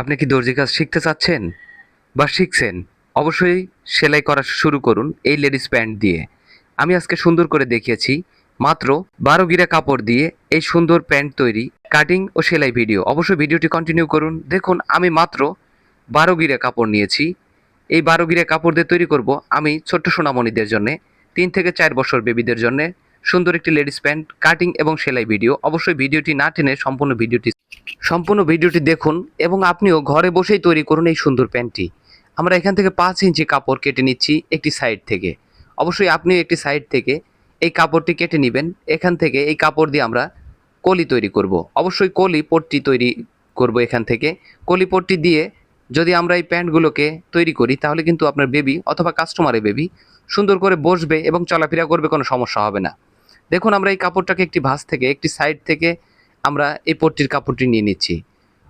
আপনি কি দর্জি কাজ শিখতে চাচ্ছেন বা শিখছেন? অবশ্যই সেলাই করা শুরু করুন এই লেডিস প্যান্ট দিয়ে। আমি আজকে সুন্দর করে দেখিয়েছি, মাত্র বারো গিরা কাপড় দিয়ে এই সুন্দর প্যান্ট তৈরি কাটিং ও সেলাই ভিডিও। অবশ্যই ভিডিওটি কন্টিনিউ করুন। দেখুন, আমি মাত্র বারো গিরা কাপড় নিয়েছি। এই বারো গিরা কাপড় দিয়ে তৈরি করব আমি ছোট্ট সোনামণিদের জন্য, তিন থেকে চার বছর বেবিদের জন্য। সুন্দর একটি লেডিস প্যান্ট কাটিং এবং সেলাই ভিডিও অবশ্যই ভিডিওটি না টেনে সম্পূর্ণ ভিডিওটি সম্পূর্ণ ভিডিওটি দেখুন এবং আপনিও ঘরে বসেই তৈরি করুন এই সুন্দর প্যান্টটি। আমরা এখান থেকে পাঁচ ইঞ্চি কাপড় কেটে নিচ্ছি একটি সাইড থেকে। অবশ্যই আপনিও একটি সাইড থেকে এই কাপড়টি কেটে নেবেন। এখান থেকে এই কাপড় দিয়ে আমরা কলি তৈরি করব। অবশ্যই কলি পট্টি তৈরি করব এখান থেকে। কলি পট্টি দিয়ে যদি আমরা এই প্যান্টগুলোকে তৈরি করি, তাহলে কিন্তু আপনার বেবি অথবা কাস্টমারের বেবি সুন্দর করে বসবে এবং চলাফেরা করবে, কোনো সমস্যা হবে না। দেখুন, আমরা এই কাপড়টাকে একটি ভাস থেকে, একটি সাইড থেকে আমরা এই পট্টির কাপড়টি নিয়ে নিচ্ছি।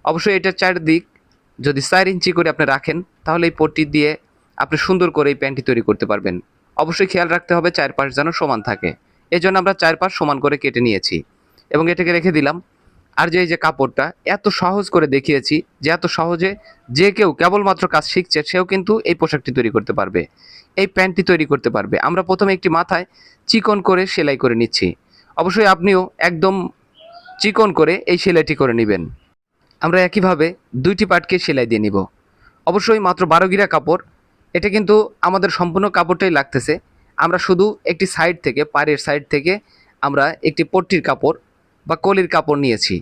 অবশ্যই এটার চারদিক যদি চার ইঞ্চি করে আপনি রাখেন, তাহলে এই পট্টি দিয়ে আপনি সুন্দর করে এই প্যান্টটি তৈরি করতে পারবেন। অবশ্যই খেয়াল রাখতে হবে, চারপাশ যেন সমান থাকে। এই জন্য আমরা চারপাশ সমান করে কেটে নিয়েছি। এবং এটাকে রেখে দিলাম আর যে এই যে কাপড়টা, এত সহজ করে দেখিয়েছি যে এত সহজে যে কেউ কেবলমাত্র কাজ শিখছে, সেও কিন্তু এই পোশাকটি তৈরি করতে পারবে, এই প্যান্টটি তৈরি করতে পারবে। আমরা প্রথমে একটি মাথায় চিকন করে সেলাই করে নিচ্ছি। অবশ্যই আপনিও একদম চিকন করে এই সেলাইটি করে নেবেন। আমরা একইভাবে দুইটি পার্টকে সেলাই দিয়ে নিব। অবশ্যই মাত্র বারো গিরা কাপড়, এটা কিন্তু আমাদের সম্পূর্ণ কাপড়টাই লাগতেছে। আমরা শুধু একটি সাইড থেকে, পাড়ের সাইড থেকে আমরা একটি পট্টির কাপড় বা কলির কাপড় নিয়েছি।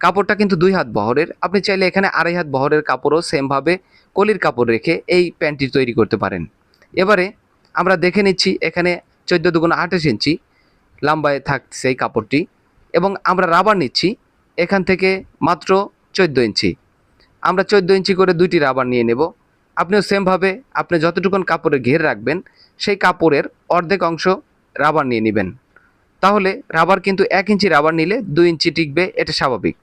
কাপড়টা কিন্তু দুই হাত বহরের। আপনি চাইলে এখানে আড়াই হাত বহরের কাপড়ও সেমভাবে কলির কাপড় রেখে এই প্যান্টটি তৈরি করতে পারেন। এবারে আমরা দেখে নিচ্ছি এখানে চোদ্দ দুগুণ আঠাশ ইঞ্চি লম্বায় থাকছে এই কাপড়টি এবং আমরা রাবার নিচ্ছি এখান থেকে মাত্র চোদ্দ ইঞ্চি। আমরা চোদ্দ ইঞ্চি করে দুইটি রাবার নিয়ে নেব। আপনিও সেমভাবে আপনি যতটুকুন কাপড়ে ঘের রাখবেন সেই কাপড়ের অর্ধেক অংশ রাবার নিয়ে নেবেন। তাহলে রাবার কিন্তু এক ইঞ্চি রাবার নিলে দুই ইঞ্চি টিকবে, এটা স্বাভাবিক।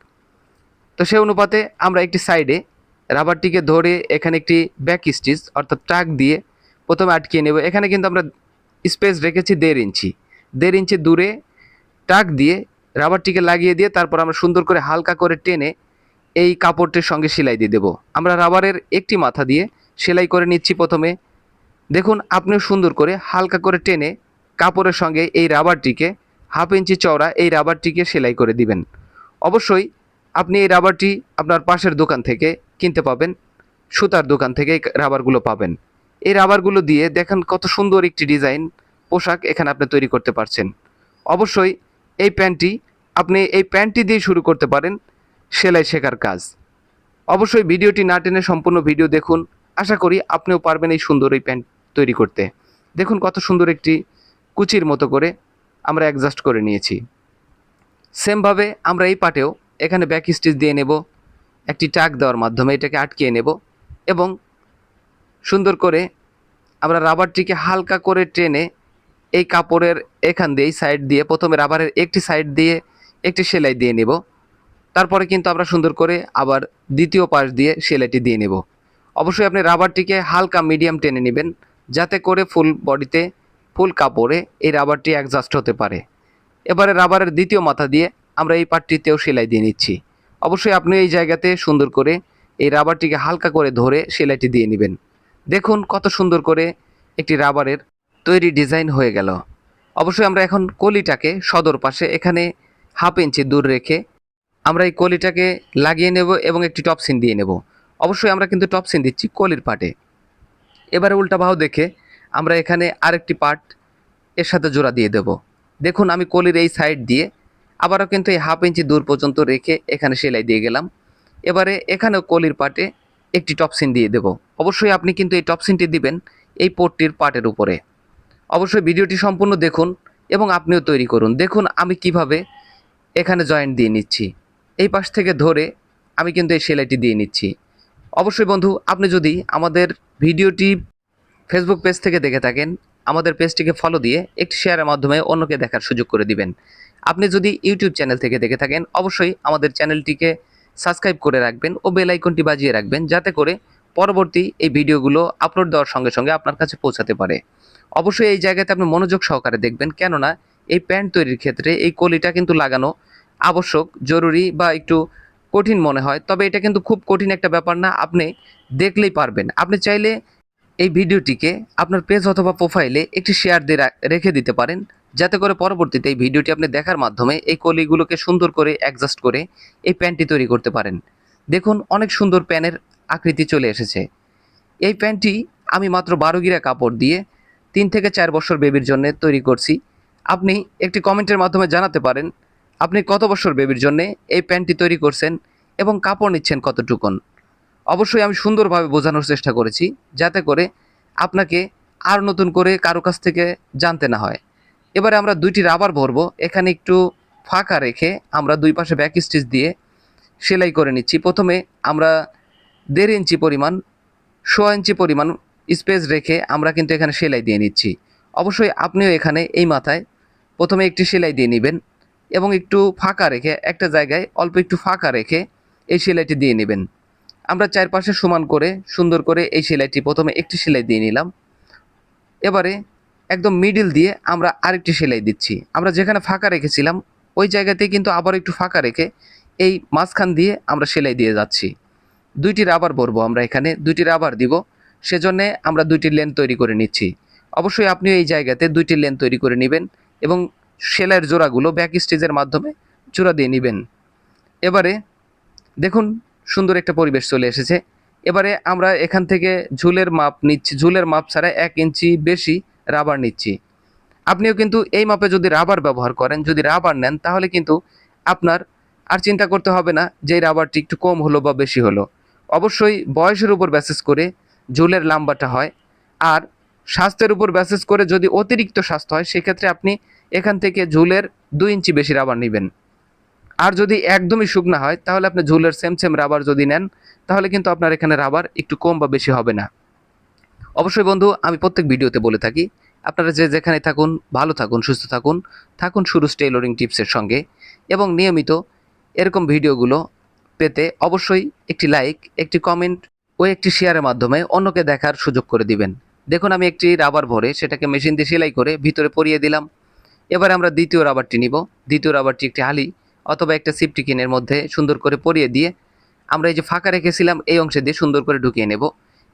তো সেই অনুপাতে আমরা একটি সাইডে রাবারটিকে ধরে এখানে একটি ব্যাক স্টিচ অর্থাৎ টাক দিয়ে প্রথমে আটকিয়ে নেব। এখানে কিন্তু আমরা স্পেস রেখেছি দেড় ইঞ্চি। দেড় ইঞ্চি দূরে টাক দিয়ে রাবারটিকে লাগিয়ে দিয়ে তারপর আমরা সুন্দর করে হালকা করে টেনে এই কাপড়টির সঙ্গে সেলাই দিয়ে দেবো। আমরা রাবারের একটি মাথা দিয়ে সেলাই করে নিচ্ছি প্রথমে। দেখুন, আপনিও সুন্দর করে হালকা করে টেনে কাপড়ের সঙ্গে এই রাবারটিকে হাফ ইঞ্চি চওড়া এই রাবারটিকে সেলাই করে দিবেন। অবশ্যই আপনি এই রাবারটি আপনার পাশের দোকান থেকে কিনতে পাবেন, সুতার দোকান থেকে রাবারগুলো পাবেন। এই রাবারগুলো দিয়ে দেখেন কত সুন্দর একটি ডিজাইন, পোশাক এখানে আপনি তৈরি করতে পারছেন। অবশ্যই এই প্যান্টটি, আপনি এই প্যান্টটি দিয়ে শুরু করতে পারেন সেলাই শেখার কাজ। অবশ্যই ভিডিওটি না টেনে সম্পূর্ণ ভিডিও দেখুন। আশা করি আপনিও পারবেন এই সুন্দর এই প্যান্ট তৈরি করতে। দেখুন কত সুন্দর একটি কুচির মতো করে আমরা অ্যাডজাস্ট করে নিয়েছি। সেমভাবে আমরা এই পাটেও এখানে ব্যাক স্টিচ দিয়ে নেব, একটি টাক দেওয়ার মাধ্যমে এটাকে আটকিয়ে নেব এবং সুন্দর করে আমরা রাবারটিকে হালকা করে টেনে এই কাপড়ের এখান দিয়ে, এই সাইড দিয়ে, প্রথমে রাবারের একটি সাইড দিয়ে, একটি সেলাই দিয়ে নেব। তারপরে কিন্তু আমরা সুন্দর করে আবার দ্বিতীয় পাশ দিয়ে সেলাইটি দিয়ে নেব। অবশ্যই আপনি রাবারটিকে হালকা মিডিয়াম টেনে নেবেন, যাতে করে ফুল বডিতে ফুল কাপড়ে এই রাবারটি অ্যাডজাস্ট হতে পারে। এবারে রাবারের দ্বিতীয় মাথা দিয়ে আমরা এই পাটটিতেও সেলাই দিয়ে নিচ্ছি। অবশ্যই আপনি এই জায়গাতে সুন্দর করে এই রাবারটিকে হালকা করে ধরে সেলাইটি দিয়ে নেবেন। দেখুন কত সুন্দর করে একটি রাবারের তৈরি ডিজাইন হয়ে গেল। অবশ্যই আমরা এখন কলিটাকে সদর পাশে এখানে হাফ ইঞ্চি দূর রেখে আমরা এই কলিটাকে লাগিয়ে নেব এবং একটি টপসিন দিয়ে নেব। অবশ্যই আমরা কিন্তু টপসিন দিচ্ছি কলির পাটে। এবারে উল্টা বাহু দেখে আমরা এখানে আরেকটি পার্ট এর সাথে জোড়া দিয়ে দেব। দেখুন, আমি কলির এই সাইড দিয়ে আবারও কিন্তু এই হাফ ইঞ্চি দূর পর্যন্ত রেখে এখানে সেলাই দিয়ে গেলাম। এবারে এখানেও কলির পাটে একটি টপসিন দিয়ে দেব। অবশ্যই আপনি কিন্তু এই টপসিনটি দিবেন এই পোটটির পাটের উপরে। অবশ্যই ভিডিওটি সম্পূর্ণ দেখুন এবং আপনিও তৈরি করুন। দেখুন, আমি কীভাবে এখানে জয়েন্ট দিয়ে নিচ্ছি। এই পাশ থেকে ধরে আমি কিন্তু এই সেলাইটি দিয়ে নিচ্ছি। অবশ্যই বন্ধু, আপনি যদি আমাদের ভিডিওটি ফেসবুক পেজ থেকে দেখে থাকেন, আমাদের পেজটিকে ফলো দিয়ে একটি শেয়ারের মাধ্যমে অন্যকে দেখার সুযোগ করে দিবেন। আপনি যদি ইউটিউব চ্যানেল থেকে দেখে থাকেন, অবশ্যই আমাদের চ্যানেলটিকে সাবস্ক্রাইব করে রাখবেন ও বেল আইকনটি বাজিয়ে রাখবেন, যাতে করে পরবর্তী এই ভিডিওগুলো আপলোড দেওয়ার সঙ্গে সঙ্গে আপনার কাছে পৌঁছাতে পারে। অবশ্যই এই জায়গাতে আপনি মনোযোগ সহকারে দেখবেন, কেননা এই প্যান্ট তৈরির ক্ষেত্রে এই কলিটা কিন্তু লাগানো আবশ্যক, জরুরি বা একটু কঠিন মনে হয়। তবে এটা কিন্তু খুব কঠিন একটা ব্যাপার না, আপনি দেখলেই পারবেন। আপনি চাইলে এই ভিডিওটিকে আপনার পেজ অথবা প্রোফাইলে একটি শেয়ার দিয়ে রেখে দিতে পারেন, যাতে করে পরবর্তীতে এই ভিডিওটি আপনি দেখার মাধ্যমে এই কলিগুলোকে সুন্দর করে অ্যাডজাস্ট করে এই প্যান্টটি তৈরি করতে পারেন। দেখুন, অনেক সুন্দর প্যানের আকৃতি চলে এসেছে। এই প্যান্টটি আমি মাত্র বারো গিরা কাপড় দিয়ে তিন থেকে চার বছর বেবির জন্য তৈরি করছি। আপনি একটি কমেন্টের মাধ্যমে জানাতে পারেন, আপনি কত বছর বেবির জন্য এই প্যান্টটি তৈরি করছেন এবং কাপড় নিচ্ছেন কতটুকুন। অবশ্যই আমি সুন্দরভাবে বোঝানোর চেষ্টা করেছি, যাতে করে আপনাকে আর নতুন করে কারও কাছ থেকে জানতে না হয়। এবারে আমরা দুইটি রাবার ভরবো, এখানে একটু ফাঁকা রেখে আমরা দুই পাশে ব্যাক স্টিচ দিয়ে সেলাই করে নিচ্ছি। প্রথমে আমরা দেড় ইঞ্চি পরিমাণ, সোয়া ইঞ্চি পরিমাণ স্পেস রেখে আমরা কিন্তু এখানে সেলাই দিয়ে নিচ্ছি। অবশ্যই আপনিও এখানে এই মাথায় প্রথমে একটি সেলাই দিয়ে নেবেন এবং একটু ফাঁকা রেখে একটা জায়গায় অল্প একটু ফাঁকা রেখে এই সেলাইটি দিয়ে নেবেন। আমরা চারপাশে সমান করে, সুন্দর করে এই সেলাইটি প্রথমে একটি সেলাই দিয়ে নিলাম। এবারে একদম মিডিল দিয়ে আমরা আরেকটি সেলাই দিচ্ছি। আমরা যেখানে ফাঁকা রেখেছিলাম, ওই জায়গাতে কিন্তু আবার একটু ফাঁকা রেখে এই মাঝখান দিয়ে আমরা সেলাই দিয়ে যাচ্ছি। দুইটি রাবার ভরবো আমরা এখানে, দুইটি রাবার দিব, সেজন্যে আমরা দুইটি লেন তৈরি করে নিচ্ছি। অবশ্যই আপনিও এই জায়গাতে দুইটি লেন তৈরি করে নেবেন এবং সেলাইয়ের জোড়াগুলো ব্যাক স্টিচের মাধ্যমে জোড়া দিয়ে নেবেন। এবারে দেখুন সুন্দর একটা পরিবেশ চলে এসেছে। এবারে আমরা এখান থেকে ঝুলের মাপ নিচ্ছি, ঝুলের মাপ ছাড়া এক ইঞ্চি বেশি রাবার নিচ্ছি। আপনিও কিন্তু এই মাপে যদি রাবার ব্যবহার করেন, যদি রাবার নেন, তাহলে কিন্তু আপনার আর চিন্তা করতে হবে না যে রাবারটি একটু কম হলো বা বেশি হলো। অবশ্যই বয়সের উপর ব্যাসেস করে ঝুলের লাম্বাটা হয়। আর স্বাস্থ্যের উপর ব্যাসেস করে যদি অতিরিক্ত স্বাস্থ্য হয়, সেক্ষেত্রে আপনি এখান থেকে ঝুলের দুই ইঞ্চি বেশি রাবার নেবেন। আর যদি একদমই শুকনা হয়, তাহলে আপনি ঝুলের সেম সেম রাবার যদি নেন, তাহলে কিন্তু আপনার এখানে রাবার একটু কম বা বেশি হবে না। অবশ্যই বন্ধু, আমি প্রত্যেক ভিডিওতে বলে থাকি, আপনারা যে যেখানে থাকুন, ভালো থাকুন, সুস্থ থাকুন থাকুন সুরুজ টেইলরিং টিপসের সঙ্গে এবং নিয়মিত এরকম ভিডিওগুলো পেতে অবশ্যই একটি লাইক একটি কমেন্ট ও একটি শেয়ারের মাধ্যমে অন্যকে দেখার সুযোগ করে দিবেন। দেখুন, আমি একটি রাবার ভরে সেটাকে মেশিন দিয়ে সেলাই করে ভিতরে পরিয়ে দিলাম। এবার আমরা দ্বিতীয় রাবারটি নিব। দ্বিতীয় রাবারটি একটি হালি। অথবা একটা সিপটিকিনের মধ্যে সুন্দর করে পরিয়ে দিয়ে আমরা এই যে ফাঁকা রেখেছিলাম, এই অংশে দিয়ে সুন্দর করে ঢুকিয়ে নেব।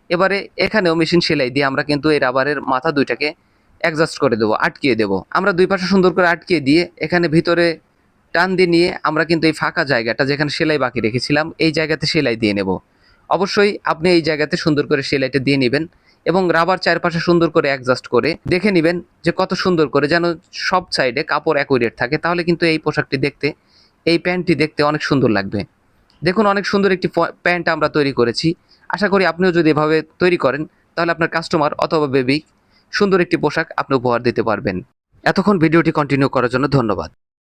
এবারে এখানেও মেশিন সেলাই দিয়ে আমরা কিন্তু এই রাবারের মাথা দুইটাকে অ্যাডজাস্ট করে দেবো, আটকিয়ে দেবো। আমরা দুই পাশে সুন্দর করে আটকিয়ে দিয়ে এখানে ভিতরে টান দিয়ে নিয়ে আমরা কিন্তু এই ফাঁকা জায়গাটা যেখানে সেলাই বাকি রেখেছিলাম, এই জায়গাতে সেলাই দিয়ে নেব। অবশ্যই আপনি এই জায়গাতে সুন্দর করে সেলাইটা দিয়ে নেবেন এবং রাবার চারপাশে সুন্দর করে অ্যাডজাস্ট করে দেখে নেবেন যে কত সুন্দর করে যেন সব সাইডে কাপড় অ্যাকুরেট থাকে, তাহলে কিন্তু এই পোশাকটি দেখতে এই প্যান্টটি দেখতে অনেক সুন্দর লাগবে। দেখুন, অনেক সুন্দর একটি প্যান্ট আমরা তৈরি করেছি। আশা করি আপনিও যদি এভাবে তৈরি করেন, তাহলে আপনার কাস্টমার অথবা বেবি সুন্দর একটি পোশাক আপনি উপহার দিতে পারবেন। এতক্ষণ ভিডিওটি কন্টিনিউ করার জন্য ধন্যবাদ।